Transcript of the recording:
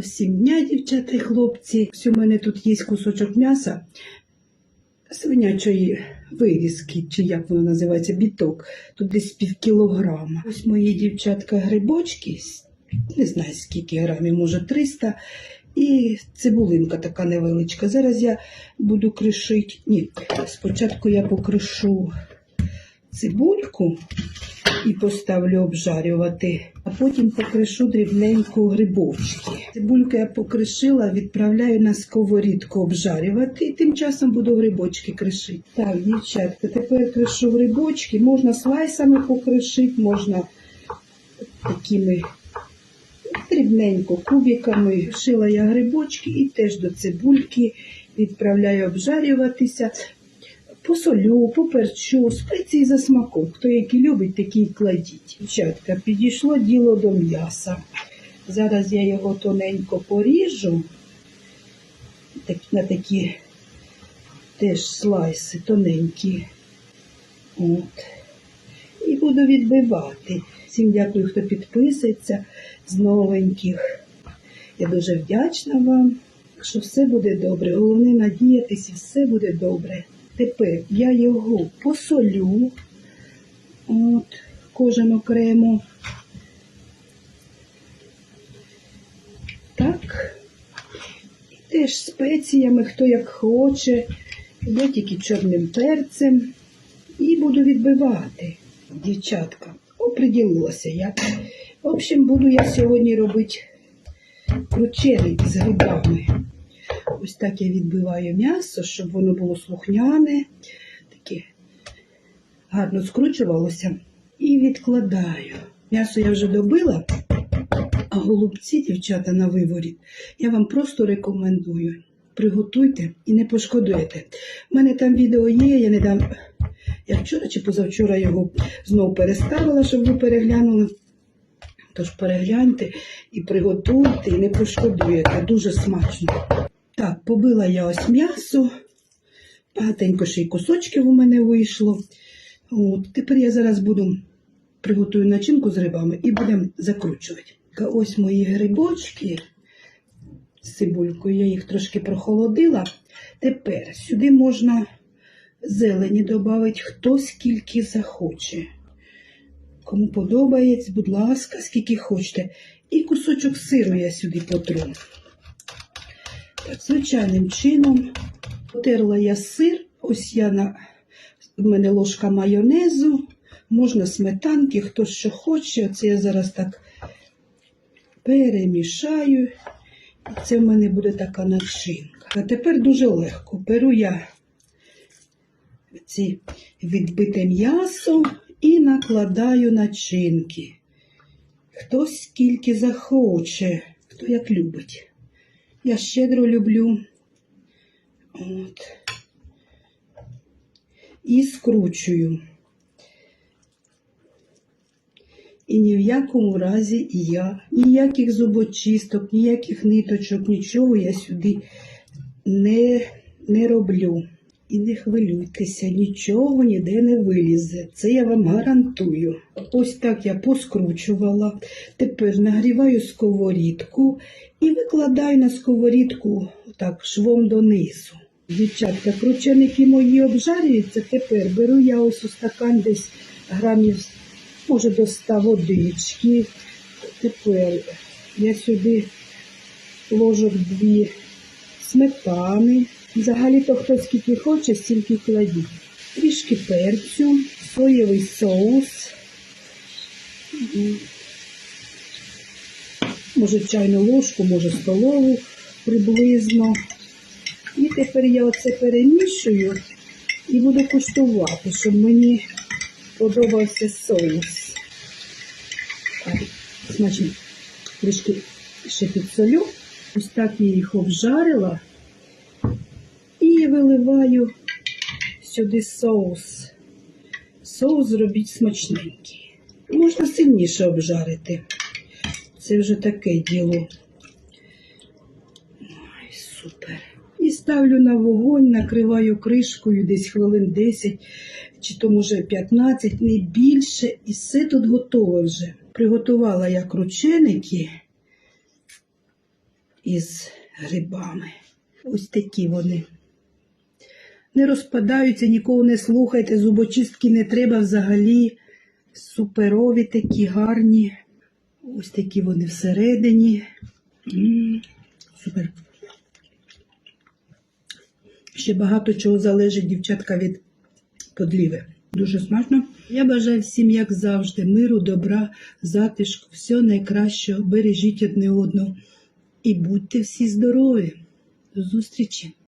всім дня, дівчата і хлопці. Ось у мене тут є кусочок м'яса свинячої вирізки, чи як воно називається, біток. Тут десь пів кілограма. Ось мої дівчатка грибочки, не знаю скільки грамів, може 300. І цибулинка така невеличка. Зараз я буду кришити. Ні, спочатку я покришу цибульку і поставлю обжарювати, а потім покришу дрібненько грибочки. Цибульку я покришила, відправляю на сковорідку обжарювати, і тим часом буду грибочки кришити. Так, дівчатка, тепер кришу грибочки. Можна слайсами покришити, можна такими дрібненько кубиками. Шила я грибочки і теж до цибульки відправляю обжарюватися. Посолю, поперчу, спеції за смаком. Хто який любить, такий кладіть. Дівчатка, підійшло діло до м'яса. Зараз я його тоненько поріжу так, на такі теж слайси тоненькі. От. І буду відбивати. Всім дякую, хто підписується з новеньких. Я дуже вдячна вам, що все буде добре. Головне надіятися, все буде добре. Тепер я його посолю, от, кожен окремо. Так. І теж спеціями, хто як хоче. Я тільки чорним перцем. І буду відбивати. Дівчатка, оприділилася я. В общем, буду я сьогодні робити крученик з грибами. Ось так я відбиваю м'ясо, щоб воно було слухняне, таке гарно скручувалося. І відкладаю. М'ясо я вже добила, а голубці, дівчата, на виворі, я вам просто рекомендую. Приготуйте і не пошкодуєте. У мене там відео є, я не дам. Я вчора чи позавчора його знову переставила, щоб ви переглянули. Тож перегляньте і приготуйте, і не пошкодуєте. Дуже смачно. Так, побила я ось м'ясо. Багатенько ще й кусочків у мене вийшло. От, тепер я зараз буду приготую начинку з грибами і будемо закручувати. Ось мої грибочки з цибулькою, я їх трошки прохолодила. Тепер сюди можна зелені додати, хто скільки захоче. Кому подобається, будь ласка, скільки хочете. І кусочок сиру я сюди потру. Звичайним чином потерла я сир. Ось я на в мене ложка майонезу, можна сметанки, хто що хоче. Оце я зараз так перемішаю. І це в мене буде така начинка. А тепер дуже легко. Беру я ці відбите м'ясо і накладаю начинки. Хто скільки захоче, хто як любить. Я щедро люблю. От. І скручую. І ні в якому разі я, ніяких зубочисток, ніяких ниточок, нічого я сюди не, не роблю. І не хвилюйтеся, нічого ніде не вилізе. Це я вам гарантую. Ось так я поскручувала. Тепер нагріваю сковорідку і викладаю на сковорідку так, швом донизу. Дівчатка, крученики мої обжарюються. Тепер беру я ось у стакан десь грамів, може до 100 водички. Тепер я сюди ложок дві сметани. Взагалі-то хто скільки хоче, стільки кладіть. Трішки перцю, соєвий соус. Може чайну ложку, може столову приблизно. І тепер я оце перемішую і буду куштувати, щоб мені подобався соус. Значить, трішки ще підсолю. Ось так я їх обжарила. Виливаю сюди соус. Соус зробіть смачненький. Можна сильніше обжарити. Це вже таке діло. Ой, супер. І ставлю на вогонь, накриваю кришкою десь хвилин 10, чи то може 15, не більше. І все тут готове вже. Приготувала я крученики. із грибами. Ось такі вони. Не розпадаються, нікого не слухайте, зубочистки не треба взагалі. Суперові такі гарні. Ось такі вони всередині. Супер. Ще багато чого залежить, дівчатка, від подліви. Дуже смачно. Я бажаю всім, як завжди, миру, добра, затишку, всього найкращого. Бережіть одне одного і будьте всі здорові. До зустрічі!